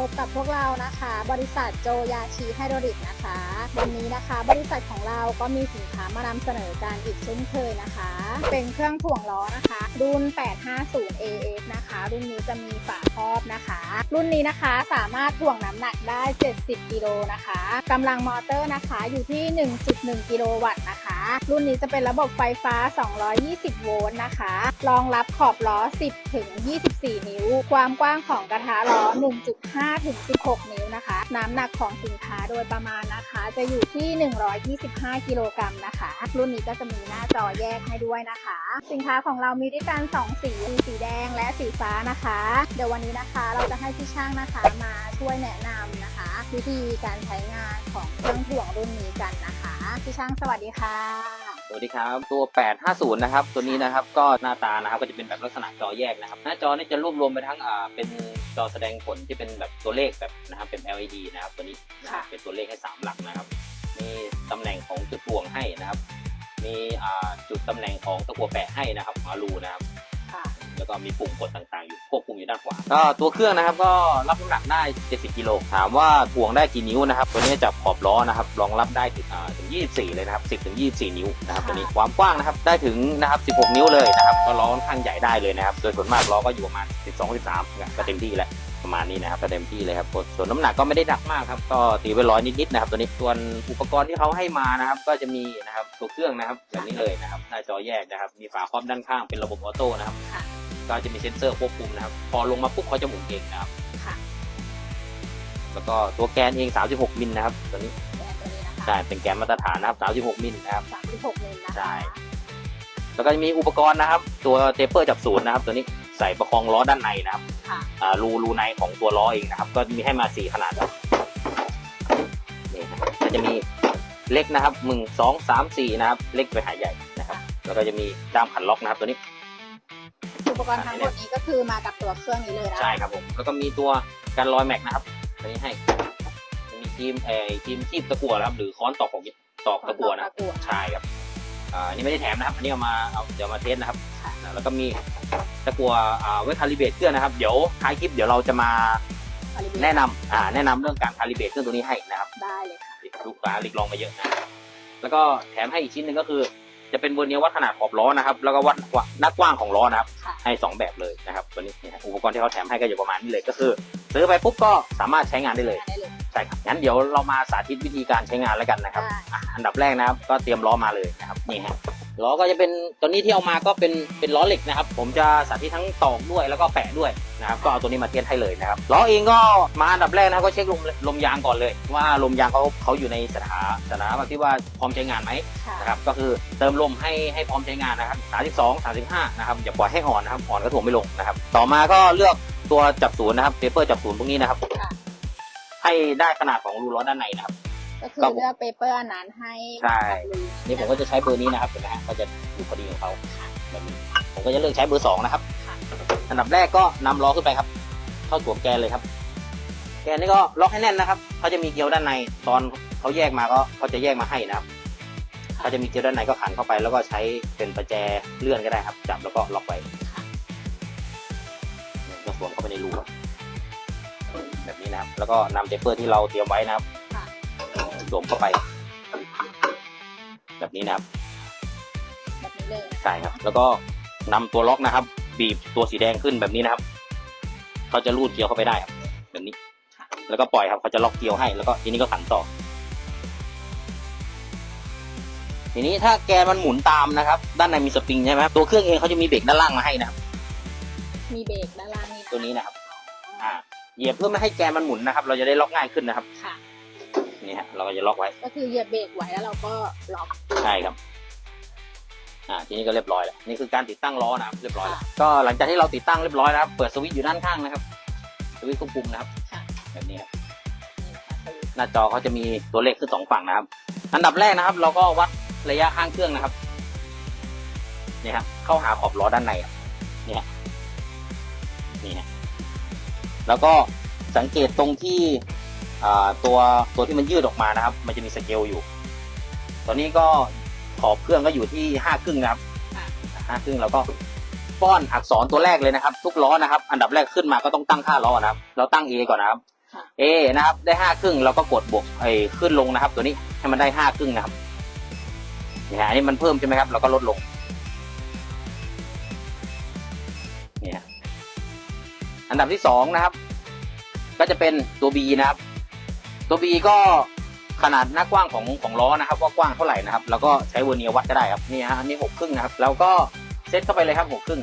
พบกับพวกเรานะคะ บริษัทโจยาชีไฮโดรลิกนะคะ วันนี้นะคะ บริษัทของเราก็มีสินค้ามานำเสนอการอีกเช่นเคยนะคะ เป็นเครื่องถ่วงล้อนะคะ รุ่น 850 AF นะคะ รุ่นนี้จะมีฝาครอบนะคะ รุ่นนี้นะคะสามารถถ่วงน้ำหนักได้ 70 กิโลนะคะกำลังมอเตอร์นะคะอยู่ที่ 1.1 กิโลวัตต์นะคะ รุ่นนี้จะเป็นระบบไฟฟ้า 220 โวลต์นะคะ รองรับขอบล้อ 10 ถึง 24 นิ้ว ความกว้างของกระทะล้อ 1.5ถึง16 นิ้วนะคะ น้ำหนักของสินค้าโดยประมาณนะคะ จะอยู่ที่ 125 กิโลกรัมนะคะ รุ่นนี้ก็จะมีหน้าจอแยกให้ด้วยนะคะ สินค้าของเรามีด้วยกัน 2 สีสีแดงและสีฟ้านะคะ เดี๋ยววันนี้นะคะเราจะให้พี่ช่างนะคะมาช่วยแนะนำนะคะ วิธีการใช้งานของเครื่องถ่วงรุ่นนี้กันนะคะ พี่ช่างสวัสดีค่ะ สวัสดีครับ ตัว 850 นะครับ ตัวนี้นะครับก็หน้าตานะครับก็จะเป็นแบบลักษณะจอแยกนะครับ หน้าจอเนี่ยจะรวบรวมไปทั้งอ่าเป็นจอแสดงผลที่เป็นแบบตัวเลขแบบนะครับเป็น LED นะครับตัวนี้นะครับค่ะ เป็นตัวเลขให้ 3 หลักนะครับ มีตำแหน่งของจุดถ่วงให้นะครับ มีอ่าจุดตำแหน่งของตะกั่วแปะให้นะครับมารูนะครับ ค่ะ แล้วก็มีปุ่มกดต่างๆอยู่ ควบคุมอยู่ด้านขวาก็ตัวเครื่องนะครับก็รับน้ำหนักได้ 70 กิโลถามว่าถ่วงได้กี่นิ้วนะครับ ตัวนี้จากขอบล้อนะครับรองรับได้ถึงอ่าถึง 24 เลยนะครับ 10 ถึง 24 นิ้วนะครับค่ะตัวนี้ความกว้างนะครับได้ถึงนะครับ 16 นิ้วเลยนะครับก็ล้อค่อนข้างใหญ่ได้เลยนะครับโดยส่วนมากล้อก็อยู่ประมาณ 12 13เนี่ยก็เต็มที่แล้วประมาณนี้นะครับก็เต็มที่เลยครับส่วนน้ำหนักก็ไม่ได้หนักมากครับ ก็ตีไว้ร้อยนิดๆนะครับ ตัวนี้ส่วนอุปกรณ์ที่เขาให้มานะครับ ก็จะมีนะครับตัวเครื่องนะครับแบบนี้เลยนะครับหน้าจอแยกนะครับ มีฝาครอบด้านข้างเป็นระบบออโต้นะครับค่ะ ก็จะมีเซ็นเซอร์ควบคุมนะครับ พอลงมาปุ๊บเขาจะหมุนเองนะครับ ค่ะแล้วก็ตัวแกนเอง 36 มิลนะครับตัวนี้แกนตัวนี้นะคะใช่เป็นแกนมาตรฐานนะครับ36 มิลนะครับ36มิลนะคะใช่ แล้วก็จะมีอุปกรณ์นะครับ ตัวเทปเปอร์จับศูนย์นะครับ ตัวนี้ใส่ประคองล้อด้านในนะครับค่ะ อ่ารูรูในของตัวล้อเองนะครับ ก็มีให้มา 4 ขนาดครับนี่นะครับก็จะมีเล็กนะครับหนึ่งสองสามสี่นะครับ เล็กไปหาใหญ่นะครับ แล้วก็จะมีด้ามขันล็อกนะครับตัวนี้อุ ปกรณ์ทั้งหมดนี้ก็คือมากับตัวเครื่องนี้เลยนะใช่ครับผมแล้วก็มีตัวการลอยแม็กนะครับตัวนี้ให้จะมีทีมเอ่อทีมคีบตะกั่วนะครับหรือค้อนตอกของตอกตะกั่วนะครับตะกั่วใช่ครับอ่าอันนี่ไม่ได้แถมนะครับอันนี้เอามาเอาเดี๋ยวมาเทสนะครับค่ะแล้วก็มีตะกั่วอ่าไว้คาลิเบรตเครื่องนะครับ เดี๋ยวท้ายคลิปเดี๋ยวเราจะมาแนะนำอ่าแนะนำเรื่องการคาลิเบรตเครื่องตัวนี้ให้นะครับได้เลยค่ะลูกค้าลิกลองมาเยอะนะครับแล้วก็แถมให้อีกชิ้นหนึ่งก็คือ จะเป็นเวอร์เนียร์วัดขนาดขอบล้อนะครับ แล้วก็วัดหน้ากว้างของล้อนะครับค่ะให้สองแบบเลยนะครับตัวนี้เนี่ยอุปกรณ์ที่เขาแถมให้ก็อยู่ประมาณนี้เลยก็คือซื้อไปปุ๊บก็สามารถใช้งานได้เลยได้เลยใช่ครับงั้นเดี๋ยวเรามาสาธิตวิธีการใช้งานแล้วกันนะครับได้อะอันดับแรกนะครับ ก็เตรียมล้อมาเลยนะครับนี่ฮะ ล้อก็จะเป็นตัวนี้ที่เอามาก็เป็นเป็นล้อเหล็กนะครับ ผมจะสาธิตทั้งตอกด้วยแล้วก็แปะด้วยนะครับก็เอาตัวนี้มาเทียบให้เลยนะครับล้อเองก็มาอันดับแรกนะครับก็เช็คลมลมยางก่อนเลย ว่าลมยางเขาเขาอยู่ในสถาสถานะที่ว่าพร้อมใช้งานไหมค่ะนะครับก็คือเติมลมให้ให้พร้อมใช้งานนะครับ32 35นะครับอย่าปล่อยให้อ่อนนะครับอ่อนก็ถ่วงไม่ลงนะครับ ต่อมาก็เลือกตัวจับศูนย์นะครับเปเปอร์จับศูนย์พวกนี้นะครับค่ะให้ได้ขนาดของรูล้อด้านในนะครับ ก็คือครับผมเลือกเปเปอร์อันนั้นให้ใช่รูนี่ผมก็จะใช้เบอร์นี้นะครับเห็นไหมฮะก็จะอยู่พอดีของเขาแบบนี้ผมก็จะเลือกใช้เบอร์สองนะครับค่ะอันดับแรกก็นำล้อขึ้นไปครับ เข้าสวมแกนเลยครับ แกนนี่ก็ล็อกให้แน่นนะครับเขาจะมีเกลียวด้านในตอนเขาแยกมาก็เขาจะแยกมาให้นะครับเขาจะมีเกลียวด้านในก็ขันเข้าไป แล้วก็ใช้เป็นประแจเลื่อนก็ได้ครับ จับแล้วก็ล็อกไว้ก็สวมเข้าไปในรูครับแบบนี้นะครับ แล้วก็นำเทปเปอร์ที่เราเตรียมไว้นะครับ ค่ะสวมเข้าไป แบบนี้นะครับแบบนี้เลยนะะใช่ครับ แล้วก็นำตัวล็อกนะครับ บีบตัวสีแดงขึ้นแบบนี้นะครับเขาจะรูดเกลียวเข้าไปได้ครับแบบนี้ แล้วก็ปล่อยครับเขาจะล็อกเกลียวให้ แล้วก็ทีนี้ก็ขันต่อ ทีนี้ถ้าแกนมันหมุนตามนะครับ ด้านในมีสปริงใช่ไหมครับตัวเครื่องเองเขาจะมีเบรกด้านล่างมาให้นะครับ มีเบรกด้านล่างนี่ะตัวนี้นะครับ อ่าเหยียบเพื่อไม่ให้แกนมันหมุนนะครับ เราจะได้ล็อกง่ายขึ้นนะครับค่ะ นี่ฮะเราก็จะล็อกไว้ ก็คือเหยียบเบรกไว้แล้วเราก็ล็อกใช่ครับ อ่า ทีนี้ก็เรียบร้อยแล้ว นี่คือการติดตั้งล้อนะครับ เรียบร้อยแล้ว ก็หลังจากที่เราติดตั้งเรียบร้อยนะครับ เปิดสวิตช์อยู่ด้านข้างนะครับ สวิตช์ควบคุมนะครับค่ะแบบนี้ครับนี่นะคะสวิตช์หน้าจอเขาจะมีตัวเลขขึ้นสองฝั่งนะครับ อันดับแรกนะครับ เราก็วัดระยะข้างเครื่องนะครับ นี่ครับ เข้าหาขอบล้อด้านในครับนี่ฮะนี่ฮะแล้วก็สังเกตตรงที่อ่า ตัวตัวที่มันยืดออกมานะครับ มันจะมีสเกลอยู่ ตอนนี้ก็ขอบเครื่องก็อยู่ที่ห้าครึ่งนะครับค่ะห้าครึ่งแล้วก็ป้อนอักษรตัวแรกเลยนะครับ ทุกล้อนะครับ อันดับแรกขึ้นมาก็ต้องตั้งค่าล้อนะครับ เราตั้ง A ก่อนนะครับค่ะ A นะครับ ได้ห้าครึ่งเราก็กดบวกไอ้ขึ้นลงนะครับ ตัวนี้ให้มันได้ห้าครึ่งนะครับนี่ฮะอันนี้มันเพิ่มใช่ไหมครับ เราก็ลดลงนี่ฮะอันดับที่สองนะครับ ก็จะเป็นตัว B นะครับ ตัว B ก็ขนาดหน้ากว้างของของล้อนะครับ ว่ากว้างเท่าไหร่นะครับ แล้วก็ใช้เวอร์เนียร์วัดก็ได้ครับนี่ฮะอันนี้หกครึ่งนะครับ แล้วก็เซตเข้าไปเลยครับหกครึ่ง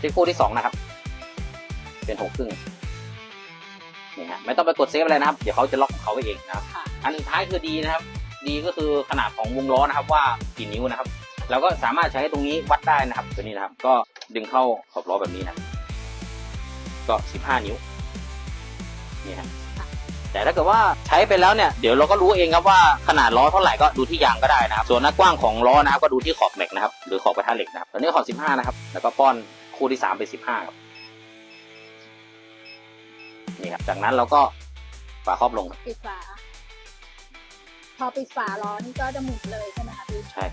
ที่คู่ที่สองนะครับ เป็นหกครึ่งนี่ฮะไม่ต้องไปกดเซฟอะไรนะครับ เดี๋ยวเขาจะล็อกของเขาไว้เองนะครับค่ะอันสุดท้ายคือดีนะครับ ดีก็คือขนาดของวงล้อนะครับ ว่ากี่นิ้วนะครับเราก็สามารถใช้ตรงนี้วัดได้นะครับ ตัวนี้นะครับ ก็ดึงเข้าขอบล้อแบบนี้นะครับก็สิบห้านิ้วนี่ฮะ แต่ถ้าเกิดว่าใช้ไปแล้วเนี่ยเดี๋ยวเราก็รู้เองครับว่าขนาดล้อเท่าไหร่ก็ดูที่ยางก็ได้นะครับส่วนหน้ากว้างของล้อนะครับก็ดูที่ขอบแม็กนะครับหรือขอบกระทะเหล็กนะครับตอนนี้ขอบสิบห้านะครับ แล้วก็ป้อนคู่ที่สามไปสิบห้าครับนี่ครับจากนั้นเราก็ฝาครอบลงปิดฝา พอปิดฝาล้อนี่ก็จะหมุนเลยใช่ไหมคะพี่ใช่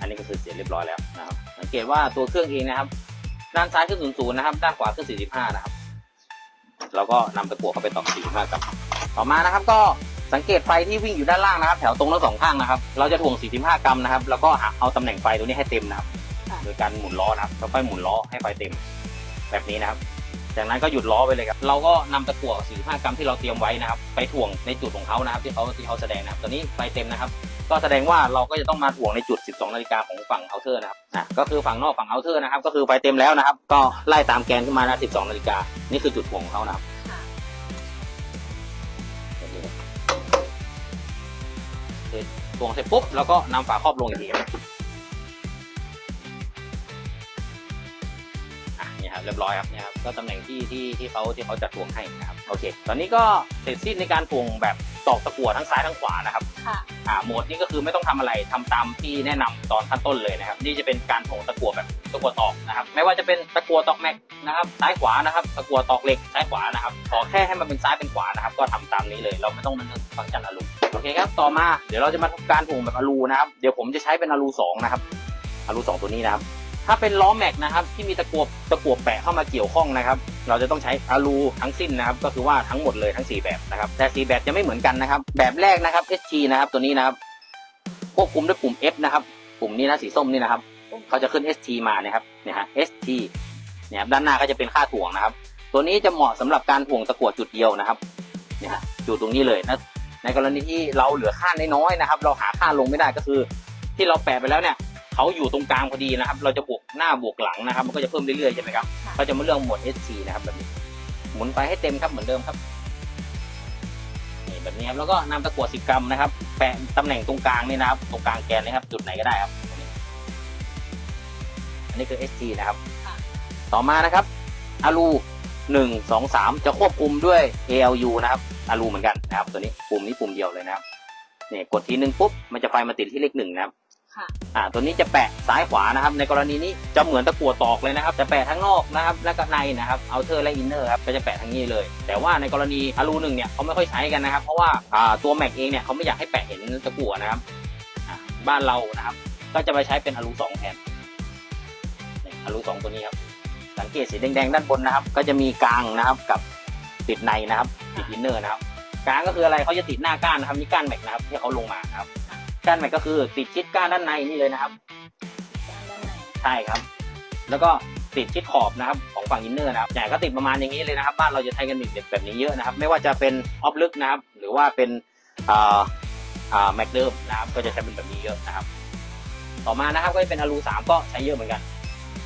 อันนี้ก็คือเสร็จเรียบร้อยแล้วนะครับสังเกตว่าตัวเครื่องเองนะครับ ด้านซ้ายขึ้นศูนย์ศูนย์นะครับ ด้านขวาขึ้นสี่สิบห้านะครับ เราก็นำตะกั่วเข้าไปต่อสี่สิบห้ากับ ต่อมานะครับก็สังเกตไฟที่วิ่งอยู่ด้านล่างนะครับ แถวตรงทั้งสองข้างนะครับ เราจะถ่วง 45 กรัมนะครับ แล้วก็หาเอาตำแหน่งไฟตัวนี้ให้เต็มนะครับค่ะโดยการหมุนล้อนะครับค่อยๆหมุนล้อให้ไฟเต็ม แบบนี้นะครับ จากนั้นก็หยุดล้อไปเลยครับ เราก็นำตะกั่ว45กรัมที่เราเตรียมไว้นะครับ ไปถ่วงในจุดของเขานะครับ ที่เขาที่เขาแสดงนะครับ ตอนนี้ไฟเต็มนะครับ ก็แสดงว่าเราก็จะต้องมาถ่วงในจุด 12 นาฬิกาของฝั่งเอาเทอร์นะครับ อะ ก็คือฝั่งนอกฝั่งเอาเทอร์นะครับ ก็คือไฟเต็มแล้วนะครับ ก็ไล่ตามแกนขึ้นมานะ12 นาฬิกา นี่คือจุดถ่วงของเขานะครับถ่วงเสร็จปุ๊บ แล้วก็นำฝาครอบลงอีกที ครับอะนี่ครับเรียบร้อยครับเนี่ยครับก็ตำแหน่งที่ที่ที่เขาที่เขาจัดถ่วงให้นะครับโอเค ตอนนี้ก็เสร็จสิ้นในการถ่วงแบบตอกตะกั่วทั้งซ้ายทั้งขวานะครับค่ะ อ่าโหมดนี้ก็คือไม่ต้องทำอะไรทำตามที่แนะนำตอนขั้นต้นเลยนะครับ นี่จะเป็นการถ่วงตะกั่วแบบตะกั่วตอกนะครับ ไม่ว่าจะเป็นตะกั่วตอกแม็กนะครับซ้ายขวานะครับตะกั่วตอกเหล็กซ้ายขวานะครับขอแค่ให้มันเป็นซ้ายเป็นขวานะครับ ก็ทำตามนี้เลยเราไม่ต้องนึกฟังก์ชันอลูโอเคครับต่อมาเดี๋ยวเราจะมาทำการถ่วงแบบอลูนะครับเดี๋ยวผมจะใช้เป็นอลูสองนะครับอลูสองตัวนี้นะครับ ถ้าเป็นล้อแม็กนะครับที่มีตะกั่วตะกั่วแปะเข้ามาเกี่ยวข้องนะครับ เราจะต้องใช้อะลูทั้งสิ้นนะครับ ก็คือว่าทั้งหมดเลยทั้ง 4 แบบนะครับ แต่ 4 แบบจะไม่เหมือนกันนะครับ แบบแรกนะครับ ST นะครับ ตัวนี้นะครับควบคุมด้วยปุ่ม F นะครับ ปุ่มนี้นะสีส้มนี่นะครับเขาจะขึ้น ST มานะครับเนี่ยฮะ ST เนี่ยครับด้านหน้าก็จะเป็นค่าถ่วงนะครับ ตัวนี้จะเหมาะสำหรับการถ่วงตะกั่วจุดเดียวนะครับเนี่ยฮะจุดตรงนี้เลยนะในกรณีที่เราเหลือค่าน้อยๆนะครับ เราหาค่าลงไม่ได้ก็คือ ที่เราแปะไปแล้วเนี่ย เขาอยู่ตรงกลางพอดีนะครับ เราจะบวกหน้าบวกหลังนะครับ มันก็จะเพิ่มเรื่อยๆใช่ไหมครับค่ะก็จะมาเรื่องหมวด SC นะครับแบบนี้หมุนไปให้เต็มครับเหมือนเดิมครับนี่แบบนี้ครับแล้วก็นำตะกั่ว10กรัมนะครับแปะตำแหน่งตรงกลางนี่นะครับ ตรงกลางแกนนะครับ จุดไหนก็ได้ครับตรงนี้อันนี้คือ SC นะครับค่ะต่อมานะครับอารูหนึ่งสองสามจะควบคุมด้วย ALU นะครับอารูเหมือนกันนะครับ ตัวนี้ปุ่มนี้ปุ่มเดียวเลยนะครับเนี่ยกดทีนึงปุ๊บมันจะไฟมาติดที่เลขหนึ่งนะครับค่ะ อ่าตัวนี้จะแปะซ้ายขวานะครับ ในกรณีนี้จะเหมือนตะกั่วตอกเลยนะครับจะแปะทั้งนอกนะครับและก็ในนะครับเอาเทอร์และอินเนอร์ครับก็จะแปะทั้งนี้เลย แต่ว่าในกรณีอารูหนึ่งเนี่ยเขาไม่ค่อยใช้กันนะครับ เพราะว่าอ่าตัวแม็กเองเนี่ยเขาไม่อยากให้แปะเห็นตะกั่วนะครับอ่าบ้านเรานะครับ ก็จะไปใช้เป็นอารูสองแทนนี่อารูสองตัวนี้ครับสังเกตสีแดงๆด้านบนนะครับ ก็จะมีกลางนะครับกับติดในนะครับติดอินเนอร์นะครับกลางก็คืออะไรเขาจะติดหน้าก้านนะครับนี่ก้านแม็กนะครับที่เขาลงมาครับ ก้านแม็กก็คือติดชิดก้านด้านในนี่เลยนะครับด้านด้านในใช่ครับ แล้วก็ติดชิดขอบนะครับของฝั่งอินเนอร์นะครับใหญ่ก็ติดประมาณอย่างนี้เลยนะครับบ้านเราจะใช้กันติดแบบนี้เยอะนะครับ ไม่ว่าจะเป็นออฟลึกนะครับ หรือว่าเป็นอ่าอ่าแม็กเดิมนะครับ ก็จะใช้เป็นแบบนี้เยอะนะครับ ต่อมานะครับก็จะเป็นอลูสามก็ใช้เยอะเหมือนกัน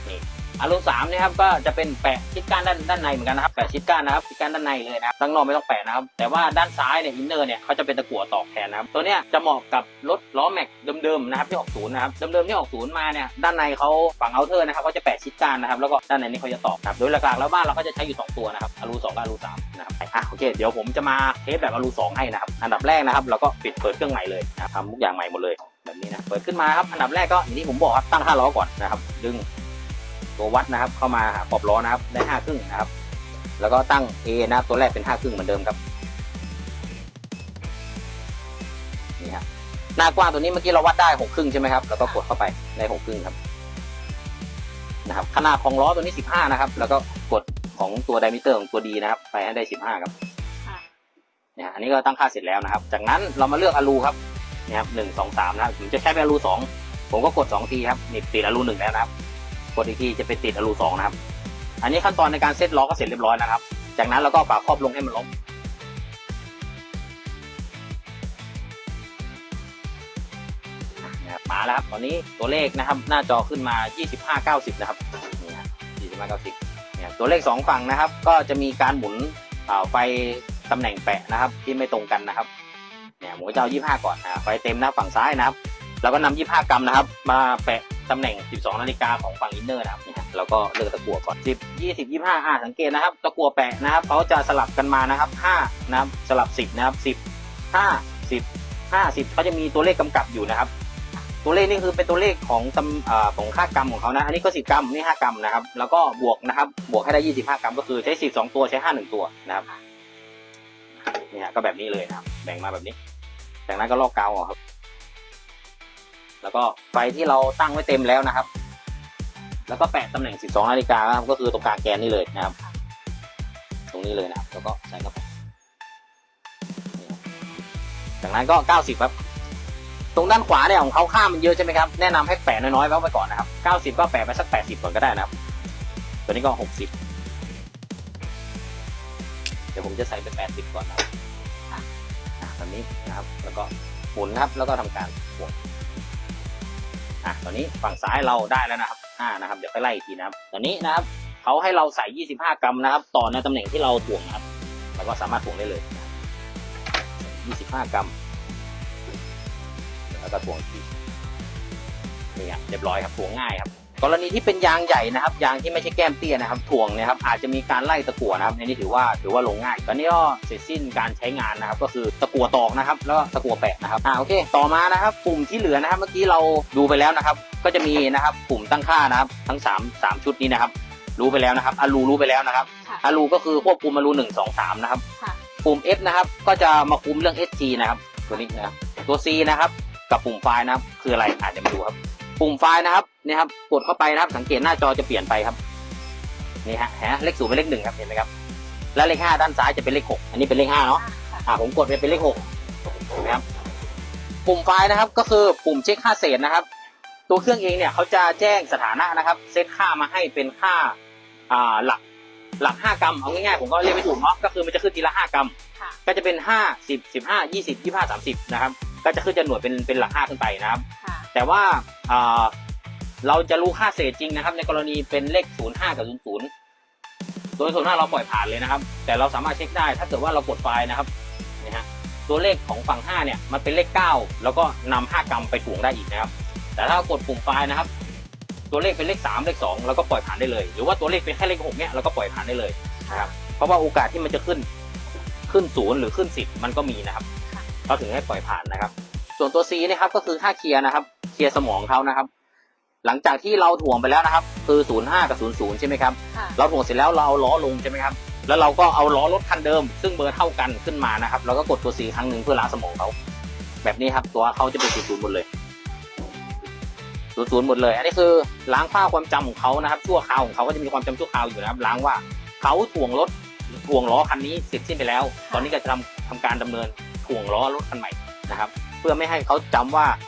นี่ อลูสามเนี่ยครับก็จะเป็นแปะชิดก้านด้านด้านในเหมือนกันนะครับแปะชิดก้านนะครับชิดก้านด้านในเลยนะครับด้านนอกไม่ต้องแปะนะครับ แต่ว่าด้านซ้ายเนี่ยอินเนอร์เนี่ยเขาจะเป็นตะกั่วตอกแทนนะครับตัวเนี้ยจะเหมาะกับรถล้อแม็กเดิมๆนะครับที่ออกศูนย์นะครับเดิมๆที่ออกศูนย์มาเนี่ยด้านในเขาฝั่งเอาเทอร์นะครับเขาจะแปะชิดก้านนะครับแล้วก็ด้านในนี่เขาจะตอกครับโดยหลักๆแล้วบ้านเราก็จะใช้อยู่สองตัวนะครับอลูสองกับอลูสามนะครับอะโอเคเดี๋ยวผมจะมาเทสแบบอลูสองให้นะครับอันดับแรกนะครับเราก็ปิดเปิดเครื่องใหม่เลยนะครับทำทุกอย่างใหม่หมดเลยแบบนี้นะเปิดขึ้นมาครับอันดับแรกก็อย่างที่ผมบอกครับตั้งค่าล้อก่อนนะครับดึง ตัววัดนะครับ เข้ามาหาขอบล้อนะครับได้ห้าครึ่งนะครับ แล้วก็ตั้ง A นะครับตัวแรกเป็นห้าครึ่งเหมือนเดิมครับนี่ครับหน้ากว้างตัวนี้เมื่อกี้เราวัดได้หกครึ่งใช่ไหมครับแล้วก็กดเข้าไปได้หกครึ่งครับนะครับขนาดของล้อตัวนี้สิบห้านะครับ แล้วก็กดของตัวไดมิเตอร์ของตัวดีนะครับ ไปให้ได้สิบห้าครับเนี่ยอันนี้ก็ตั้งค่าเสร็จแล้วนะครับ จากนั้นเรามาเลือกอลูครับนี่ครับหนึ่งสองสามนะครับผมจะใช้เป็นอลูสองผมก็กดสองทีครับนี่ติดอลูหนึ่งแล้วนะครับ กดอีกทีจะไปติดอลูสองนะครับ อันนี้ขั้นตอนในการเซตล้อก็เสร็จเรียบร้อยนะครับ จากนั้นเราก็เอาฝาครอบลงให้มันล็อกนะครับมาแล้วครับ ตอนนี้ตัวเลขนะครับหน้าจอขึ้นมา 25 90 นะครับนี่ฮะ25 90เนี่ยตัวเลข 2 ฝั่งนะครับ ก็จะมีการหมุนไฟตำแหน่งแปะนะครับ ที่ไม่ตรงกันนะครับเนี่ยผมก็จะเอา25 ก่อนนะไฟเต็มนะฝั่งซ้ายนะครับ แล้วก็นำ25 กรัมนะครับ มาแปะ ตำแหน่ง 12 นาฬิกาของฝั่งอินเนอร์นะครับเนี่ฮะเราก็เลือกตะกั่วก่อน 10 20 25อ่าสังเกตนะครับ ตะกั่วแปะนะครับเขาจะสลับกันมานะครับ5นะครับสลับ 10 นะครับ 10 5 10 50เขาจะมีตัวเลขกำกับอยู่นะครับ ตัวเลขนี่คือเป็นตัวเลขของตำอ่าของค่ากรัมของเขานะ อันนี้ก็ 10 กรัมนี่ 5 กรัมนะครับ แล้วก็บวกนะครับ บวกให้ได้ 25 กรัม ก็คือใช้ 10 2 ตัวใช้ 5 1 ตัวนะครับ เนี่ฮะก็แบบนี้เลยนะครับ แบ่งมาแบบนี้ จากนั้นก็ลอกกาวออกครับ แล้วก็ไฟที่เราตั้งไว้เต็มแล้วนะครับ แล้วก็แปะตำแหน่ง 12 นาฬิกาครับก็คือตรงกลางแกนนี่เลยนะครับ ตรงนี้เลยนะครับ แล้วก็ใส่เข้าไปจากนั้นก็ 90 ครับ ตรงด้านขวาเนี่ยของเขาค่ามมันเยอะใช่ไหมครับ แนะนำให้แปะน้อยๆไว้ก่อนนะครับ 90 ก็แปะไปสัก 80 ก่อนก็ได้นะครับ ตัวนี้ก็ 60 เดี๋ยวผมจะใส่ไป80 ก่อนนะครับอะแบบนี้นะครับ แล้วก็หมุนนครับ แล้วก็ทำการบวก อะตอนนี้ฝั่งซ้ายเราได้แล้วนะครับอ่านะครับ เดี๋ยวไปไล่อีกทีนะครับ ตอนนี้นะครับเขาให้เราใส่ 25 กรัมนะครับ ต่อในตำแหน่งที่เราถ่วงนะครับ เราก็สามารถถ่วงได้เลยนะครับ25 กรัม แล้วก็ถ่วงอีกทีนี่ครับเรียบร้อยครับถ่วงง่ายครับ กรณีที่เป็นยางใหญ่นะครับ ยางที่ไม่ใช่แก้มเตี้ยนะครับถ่วงเนะครับอาจจะมีการไล่ตะกั่วนะครับในนี้ถือว่าถือว่าลงง่ายตอนนี้ก็เสร็จสิ้นการใช้งานนะครับ ก็คือตะกั่วตอกนะครับ แล้วก็ตะกั่วแปะนะครับอ่าโอเค ต่อมานะครับ ปุ่มที่เหลือนะครับ เมื่อกี้เราดูไปแล้วนะครับ ก็จะมีนะครับปุ่มตั้งค่านะครับ ทั้งสามสามชุดนี้นะครับ รู้ไปแล้วนะครับอารูรู้ไปแล้วนะครับค่ะอารูก็คือควบคุมอารูหนึ่งสองสามนะครับค่ะปุ่ม F นะครับ ก็จะมาคุมเรื่อง SG นะครับ ตัวนี้นะครับตัว C นะครับ กับปุ่มไฟล์นะครับ คืออะไรอาจจะมาดูครับ ปุ่มไฟล์นะครับเนี่ยครับกดเข้าไปนะครับ สังเกตหน้าจอจะเปลี่ยนไปครับนี่ฮะฮะเลขศูนย์เป็นเลขหนึ่งครับเห็นไหมครับ และเลขห้าด้านซ้ายจะเป็นเลขหกอันนี้เป็นเลขห้าเนาะอ่าผมกดไปเป็นเลขหกเห็นไหมครับ ปุ่มไฟล์นะครับก็คือปุ่มเช็คค่าเศษนะครับ ตัวเครื่องเองเนี่ยเขาจะแจ้งสถานะนะครับ เซตค่ามาให้เป็นค่าอ่าหลักหลักห้ากรัมเอาง่ายๆผมก็เรียกไม่ถูกเนาะก็คือมันจะขึ้นทีละห้ากรัมค่ะก็จะเป็นห้าสิบสิบห้ายี่สิบยี่ห้าสามสิบนะครับ ก็จะขึ้นจะหน่วยเป็นเป็นหลักห้าขึ้นไปนะครับค่ะ แต่ว่าอ่าเราจะรู้ค่าเศษจริงนะครับ ในกรณีเป็นเลขศูนย์ห้ากับศูนย์ศูนย์โดยส่วนมากเราปล่อยผ่านเลยนะครับ แต่เราสามารถเช็คได้ ถ้าเกิดว่าเรากดไฟล์นะครับนี่ฮะตัวเลขของฝั่งห้าเนี่ยมันเป็นเลขเก้าแล้วก็นำห้ากรัมไปถ่วงได้อีกนะครับ แต่ถ้ากดปุ่มไฟล์นะครับ ตัวเลขเป็นเลขสามเลขสองเราก็ปล่อยผ่านได้เลย หรือว่าตัวเลขเป็นแค่เลขหกเนี่ยเราก็ปล่อยผ่านได้เลยนะครับเพราะว่าโอกาสที่มันจะขึ้นขึ้นศูนย์หรือขึ้นสิบมันก็มีนะครับค่ะเขาถึงให้ปล่อยผ่านนะครับ ส่วนตัว C นะครับก็คือค่าเคลียร์นะครับ เคลียร์สมองเขานะครับ หลังจากที่เราถ่วงไปแล้วนะครับ คือ05กับ00ใช่ไหมครับ ค่ะเราถ่วงเสร็จแล้วเราเอาล้อลงใช่ไหมครับ แล้วเราก็เอาล้อรถคันเดิม ซึ่งเบอร์เท่ากันขึ้นมานะครับเราก็กดตัว C ครั้งหนึ่งเพื่อล้างสมองเขาแบบนี้ครับ ตัวเขาจะเป็น00หมดเลย00หมดเลย อันนี้คือล้างค่าความจำของเขานะครับ ชั่วคราวของเขาก็จะมีความจำชั่วคราวอยู่นะครับ ล้างว่าเขาถ่วงรถถ่วงล้อคันนี้เสร็จสิ้นไปแล้ว ตอนนี้ก็จะทำทำการดำเนินถ่วงล้อรถคันใหม่นะครับ เพื่อไม่ให้เขาจำว่าอ่า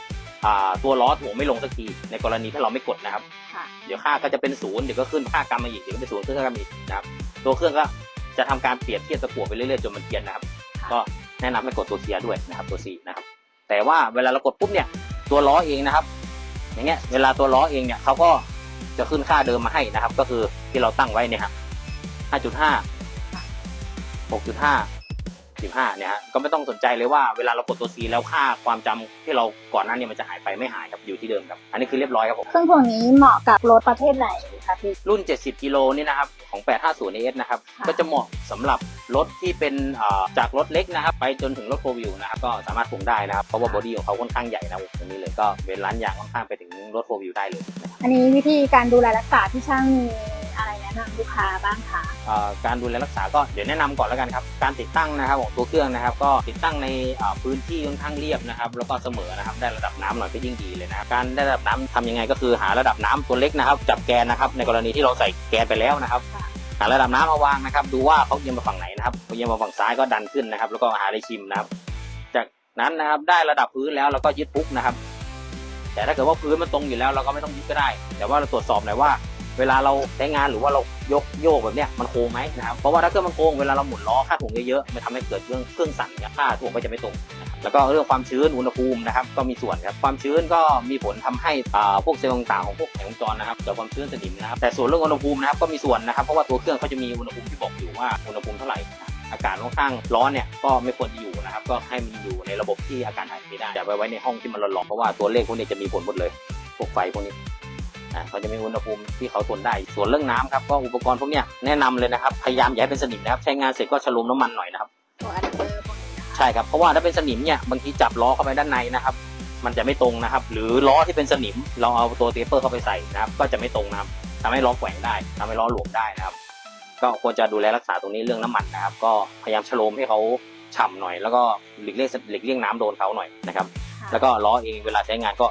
ตัวล้อถ่วงไม่ลงสักทีในกรณีถ้าเราไม่กดนะครับค่ะเดี๋ยวค่าก็จะเป็นศูนย์เดี๋ยวก็ขึ้นค่ากรรมมาอีกเดี๋ยวก็เป็นศูนย์ขึ้นค่ากรรมอีกนะครับ ตัวเครื่องก็จะทำการเปรียบเทียบตะกั่วไปเรื่อยๆจนมันเทียนนะครับค่ะก็แนะนำให้กดตัวเคลียร์ด้วยนะครับตัว C นะครับ แต่ว่าเวลาเรากดปุ๊บเนี่ยตัวล้อเองนะครับ อย่างเงี้ยเวลาตัวล้อเองเนี่ยเขาก็จะขึ้นค่าเดิมมาให้นะครับ ก็คือที่เราตั้งไว้เนี่ยครับ5.5 6.5 15เนี่ยฮะก็ไม่ต้องสนใจเลยว่าเวลาเรากดตัว C แล้วค่าความจำที่เราก่อนหน้านี้มันจะหายไปไม่หายครับอยู่ที่เดิมครับอันนี้คือเรียบร้อยครับผม เครื่องถ่วงนี้เหมาะกับรถประเภทไหนคะพี่ รุ่น 70 กิโลนี่นะครับ ของ 850 AS นะครับ ค่ะ ก็จะเหมาะสำหรับรถที่เป็นเอ่อจากรถเล็กนะครับ ไปจนถึงรถโฟวิวนะครับ ก็สามารถปรุงได้นะครับ เพราะว่าบอดี้ของเขาค่อนข้างใหญ่นะครับตรงนี้เลยก็เป็นร้านยางค่อนข้างไปถึงรถโฟวิวได้เลยนะครับ อันนี้วิธีการดูแลรักษาที่ช่างมีอะไร แนะนำลูกค้าบ้างคะเอ่อการดูแลรักษาก็เดี๋ยวแนะนำก่อนแล้วกันครับ การติดตั้งนะครับของตัวเครื่องนะครับ ก็ติดตั้งในเอ่อพื้นที่ค่อนข้างเรียบนะครับ แล้วก็เสมอนะครับได้ระดับน้ำหน่อยก็ยิ่งดีเลยนะครับการได้ระดับน้ำทำยังไงก็คือหาระดับน้ำตัวเล็กนะครับ จับแกนนะครับ ในกรณีที่เราใส่แกนไปแล้วนะครับค่ะหาระดับน้ำมาวางนะครับ ดูว่าเขาเอียงมาฝั่งไหนนะครับเขาเอียงมาฝั่งซ้ายก็ดันขึ้นนะครับ แล้วก็หาได้ชิมนะครับ จากนั้นนะครับได้ระดับพื้นแล้วเราก็ยึดปุ๊กนะครับ แต่ถ้าเกิดว่าพื้นมันตรงอยู่แล้วเราก็ไม่ต้องยึดก็ได้ แต่ว่าเราตรวจสอบหน่อยว่า เวลาเราใช้งานหรือว่าเรายกโยกแบบเนี้ยมันโค้งไหมนะครับเพราะว่าถ้าเครื่องมันโค้งเวลาเราหมุนล้อค่าถ่วงเยอะๆมันทำให้เกิดเรื่องเครื่องสั่นเนี่ยค่าถ่วงก็จะไม่ตรงรแล้วก็เรื่องความชื้นอุณหภูมินะครับก็มีส่วนครับความชื้นก็มีผลทำให้อ่าพวกเซลล์ต่างๆของพวกแผงวงจรนะครับเกิดความชื้นสนิมนะครับแต่ส่วนเรื่องอุณหภูมินะครับก็มีส่วนนะครับเพราะว่าตัวเครื่องเขาจะมีอุณหภูมิที่บอกอยู่ว่าอุณหภูมิเท่าไหร่อากาศค่อนข้างร้อนเนี่ยก็ไม่ควรจะอยู่นะครับก็ให้มันอยู่ในระบบที่อากาศถ่ายเทได้อย่าไปไว้ในห้องที่มันร้อนๆเพราะว่าตัวเลขพวกนี้จะมีผลหมดเลยพวกไฟพวกนี้ เขาจะมีอุณหภูมิที่เขาทนได้ ส่วนเรื่องน้ำครับก็อุปกรณ์พวกเนี้ยแนะนำเลยนะครับพยายามอย่าให้เป็นสนิมนะครับใช้งานเสร็จก็ฉโลมน้ำมันหน่อยนะครับตัวอะแดปเตอร์พวกนี้นะคะใช่ครับเพราะว่าถ้าเป็นสนิมเนี่ยบางทีจับล้อเข้าไปด้านในนะครับ มันจะไม่ตรงนะครับ หรือล้อที่เป็นสนิมเราเอาตัวเทปเปอร์เข้าไปใส่นะครับก็จะไม่ตรงนะครับทำให้ล้อแกว่งได้ทำให้ล้อหลวมได้นะครับ ก็ควรจะดูแลรักษาตรงนี้เรื่องน้ำมันนะครับ ก็พยายามฉโลมให้เขาฉ่ำหน่อย แล้วก็หลีกเลี่ยงหลีกเลี่ยงน้ำโดนเขาหน่อยนะครับค่ะแล้วก็ล้อเองเวลาใช้งานก็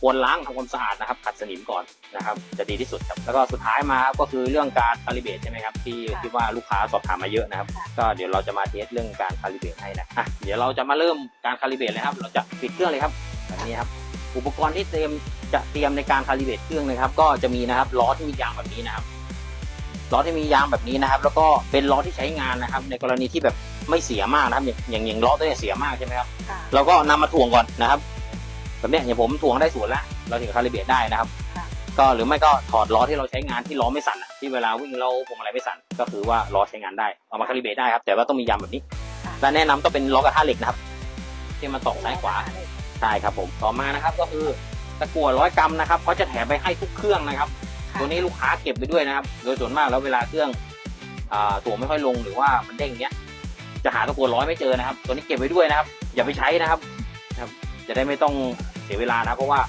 ควรล้างทำความสะอาดนะครับขัดสนิมก่อนนะครับ จะดีที่สุดครับแล้วก็สุดท้ายมาครับก็คือเรื่องการคาลิเบรตใช่ไหมครับที่ที่ว่าลูกค้าสอบถามมาเยอะนะครับก็เดี๋ยวเราจะมาเทสเรื่องการคาลิเบรตให้นะอะเดี๋ยวเราจะมาเริ่มการคาลิเบรตเลยครับ เราจะปิดเครื่องเลยครับแบบนี้ครับอุปกรณ์ที่เตรียมจะเตรียมในการคาลิเบรตเครื่องนะครับ ก็จะมีนะครับล้อที่มียางแบบนี้นะครับล้อที่มียางแบบนี้นะครับ แล้วก็เป็นล้อที่ใช้งานนะครับ ในกรณีที่แบบไม่เสียมากนะครับ อย่างอย่างอย่างล้อตัวเนี้ยเสียมากใช่ไหมครับ ค่ะ เราก็นำมาถ่วงก่อนนะครับ แบบเนี้ยอย่างผมถ่วงได้ศูนย์แล้วเราถึงคาลิเบรตได้นะครับค่ะก็หรือไม่ก็ถอดล้อที่เราใช้งานที่ล้อไม่สั่นอะที่เวลาวิ่งเราพวงมาลัยไม่สั่นก็คือว่าล้อใช้งานได้เอามาคาลิเบรตได้ครับแต่ว่าต้องมียางแบบนี้ค่ะและแนะนำต้องเป็นล้อกระทะเหล็กนะครับที่มันตอกซ้ายขวาใช่ครับผมต่อมานะครับก็คือตะกั่วร้อยกรัมนะครับเขาจะแถมไปให้ทุกเครื่องนะครับค่ะตัวนี้ลูกค้าเก็บไปด้วยนะครับ โดยส่วนมากแล้วเวลาเครื่องอ่าตัวไม่ค่อยลงหรือว่ามันเด้งเนี้ย จะหาตะกั่วร้อยไม่เจอนะครับ ตัวนี้เก็บไว้ด้วยนะครับ อย่าไปใช้นะครับนะครับจะได้ไม่ต้องเสียเวลานะเพราะว่า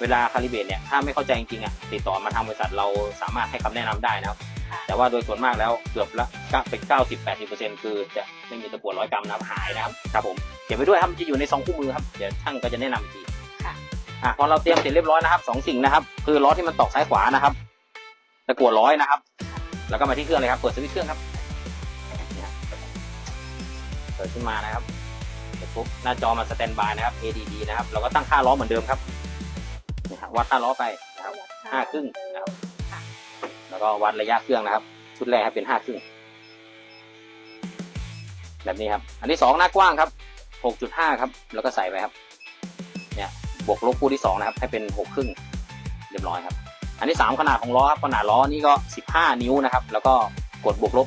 เวลาคาลิเบรตเนี่ยถ้าไม่เข้าใจจริงๆอะติดต่อมาทางบริษัทเราสามารถให้คำแนะนำได้นะครับค่ะแต่ว่าโดยส่วนมากแล้วเกือบละก็เป็นเก้าสิบแปดสิบเปอร์เซ็นต์คือจะไม่มีตะกั่วร้อยกรัมนะครับหายนะครับครับผมเก็บไว้ด้วยครับมันจะอยู่ในซองคู่มือครับเดี๋ยวช่างก็จะแนะนำอีกทีค่ะอะพอเราเตรียมเสร็จเรียบร้อยนะครับสองสิ่งนะครับ คือล้อที่มันตอกซ้ายขวานะครับตะกั่วร้อยนะครับ แล้วก็มาที่เครื่องเลยครับ เปิดสวิตช์เครื่องครับเนี่ยเปิดขึ้นมานะครับเสร็จ ปุ๊บหน้าจอมันสแตนบายนะครับ ADD นะครับ เราก็ตั้งค่าล้อเหมือนเดิมครับนี่ครับวัดค่าล้อไปนะครับห้าครึ่งนะครับ แล้วก็วัดระยะเครื่องนะครับ ชุดแรกครับเป็นห้าครึ่งแบบนี้ครับ อันที่สองหน้ากว้างครับหกจุดห้าครับ แล้วก็ใส่ไปครับ เนี่ยบวกลบคู่ที่สองนะครับ ให้เป็นหกครึ่งเรียบร้อยครับ อันที่สามขนาดของล้อครับขนาดล้อนี่ก็สิบห้านิ้วนะครับ แล้วก็กดบวกลบ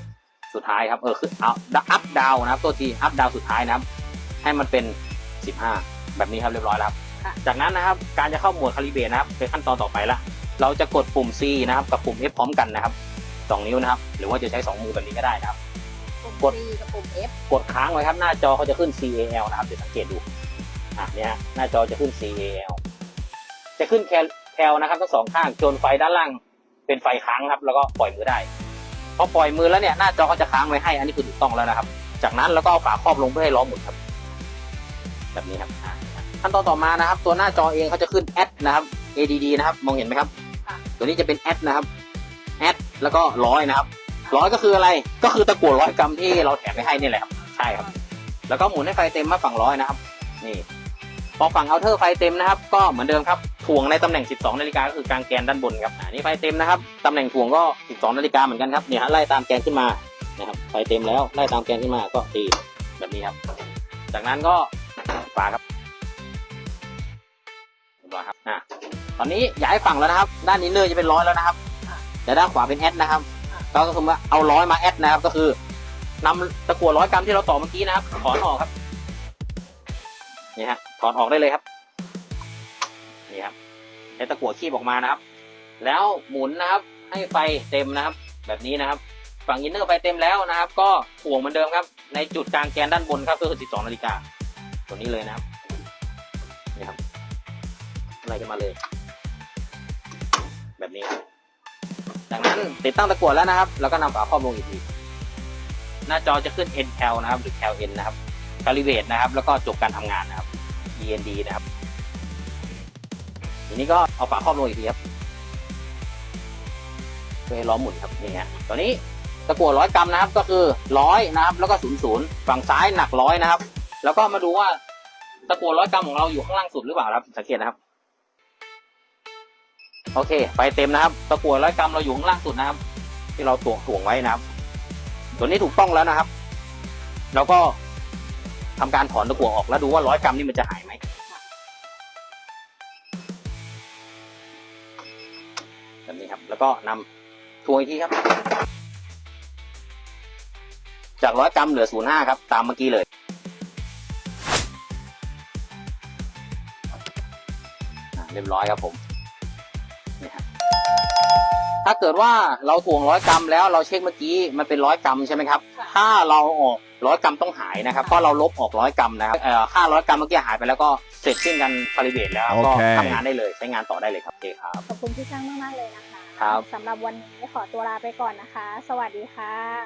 สุดท้ายครับ เออคือเอาอัพดาวนะครับ ตัวทีอัพดาวสุดท้ายนะครับ ให้มันเป็นสิบห้าแบบนี้ครับเรียบร้อยแล้วครับค่ะจากนั้นนะครับการจะเข้าโหมวดคาลิเบรตนะครับเป็นขั้นตอนต่อไปละเราจะกดปุ่ม C นะครับกับปุ่ม F พร้อมกันนะครับสองนิ้วนะครับ หรือว่าจะใช้สองมือแบบนี้ก็ได้นะครับปุ่มกด C กับปุ่ม F กดค้างไว้ครับหน้าจอเขาจะขึ้น CAL นะครับเดี๋ยวสังเกตดูอะเนี่ยฮะหน้าจอจะขึ้น CAL จะขึ้นแคลแคลนะครับทั้งสองข้างจนไฟด้านล่างเป็นไฟค้างครับ แล้วก็ปล่อยมือได้พอปล่อยมือแล้วเนี่ยหน้าจอเขาจะค้างไว้ให้อันนี้คือถูกต้องแล้วนะครับ จากนั้นแล้วก็เอาฝาครอบลงเพื่อให้ล้อหมุนครับ แบบนี้ครับอะขั้นตอนต่อมานะครับ ตัวหน้าจอเองเขาจะขึ้น add นะครับ ADD นะครับมองเห็นไหมครับค่ะตัวนี้จะเป็น add นะครับ add แล้วก็ร้อยนะครับร้อยก็คืออะไรก็คือตะกั่วร้อยกรัมที่เราแถมไปให้นี่แหละครับใช่ครับ แล้วก็หมุนให้ไฟเต็มมาฝั่งร้อยนะครับ นี่พอฝั่งเอาเทอร์ไฟเต็มนะครับ ก็เหมือนเดิมครับถ่วงในตำแหน่ง 12 นาฬิกาก็คือกลางแกนด้านบนครับอ่านี่ไฟเต็มนะครับตำแหน่งถ่วงก็ 12 นาฬิกาเหมือนกันครับเนี่ยฮะไล่ตามแกนขึ้นมานะครับไฟเต็มแล้วไล่ตามแกนขึ้นมาก็ตีแบบนี้ครับ จากนั้นก็ ฝาครับเรียบร้อยครับอะตอนนี้ย้ายฝั่งแล้วนะครับ ด้านนี้เนอร์จะเป็นร้อยแล้วนะครับแต่ด้านขวาเป็นแอดนะครับก็คือว่าเอาร้อยมาแอดนะครับ ก็คือนำตะกั่วร้อยกรัมที่เราต่อเมื่อกี้นะครับถอนออกครับนี่ฮะถอนออกได้เลยครับนี่ครับใช้ตะกั่วคีบออกมานะครับ แล้วหมุนนะครับ ให้ไฟเต็มนะครับ แบบนี้นะครับ ฝั่งอินเนอร์ไฟเต็มแล้วนะครับ ก็ถ่วงเหมือนเดิมครับ ในจุดกลางแกนด้านบนครับก็คือ 12 นาฬิกา ตัวนี้เลยนะครับนี่ครับอะไรกันมาเลย แบบนี้ครับจากนั้นติดตั้งตะกั่วแล้วนะครับ แล้วก็นำฝาครอบลงอีกทีหน้าจอจะขึ้น NCAL นะครับ หรือ CalN นะครับ Calibrate นะครับ แล้วก็จบการทำงานนะครับ END นะครับทีนี้ก็เอาฝาครอบลงอีกทีครับเพื่อให้ล้อหมุนครับนี่ฮะตอนนี้ตะกั่วร้อยกรัมนะครับ ก็คือร้อยนะครับ แล้วก็ศูนย์ศูนย์ฝั่งซ้ายหนักร้อยนะครับ แล้วก็มาดูว่าตะกั่วร้อยกรัมของเราอยู่ข้างล่างสุดหรือเปล่าครับ สังเกตนะครับ โอเคไฟเต็มนะครับ ตะกั่วร้อยกรัมเราอยู่ข้างล่างสุดนะครับ ที่เราตวงถ่วงไว้นะครับ ตัวนี้ถูกต้องแล้วนะครับ แล้วก็ทำการถอนตะกั่วออกแล้วดูว่าร้อยกรัมนี่มันจะหายไหมแบบนี้ครับ แล้วก็นำทวงอีกทีครับ จากร้อยกรัมเหลือศูนย์ห้าครับ ตามเมื่อกี้เลย เรียบร้อยครับผมนี่ครับถ้าเกิดว่าเราถ่วงร้อยกรัมแล้วเราเช็คเมื่อกี้มันเป็นร้อยกรัมใช่ไหมครับค่ะถ้าเราออกร้อยกรัมต้องหายนะครับ เพราะเราลบออกร้อยกรัมนะครับเอ่อค่าร้อยกรัมเมื่อกี้หายไปแล้วก็เสร็จสิ้นกันคาลิเบตแล้วก็โอเคทำงานได้เลยใช้งานต่อได้เลยครับโอเคครับ ขอบคุณพี่ช่างมากๆเลยนะคะครับสำหรับวันนี้ขอตัวลาไปก่อนนะคะ สวัสดีค่ะ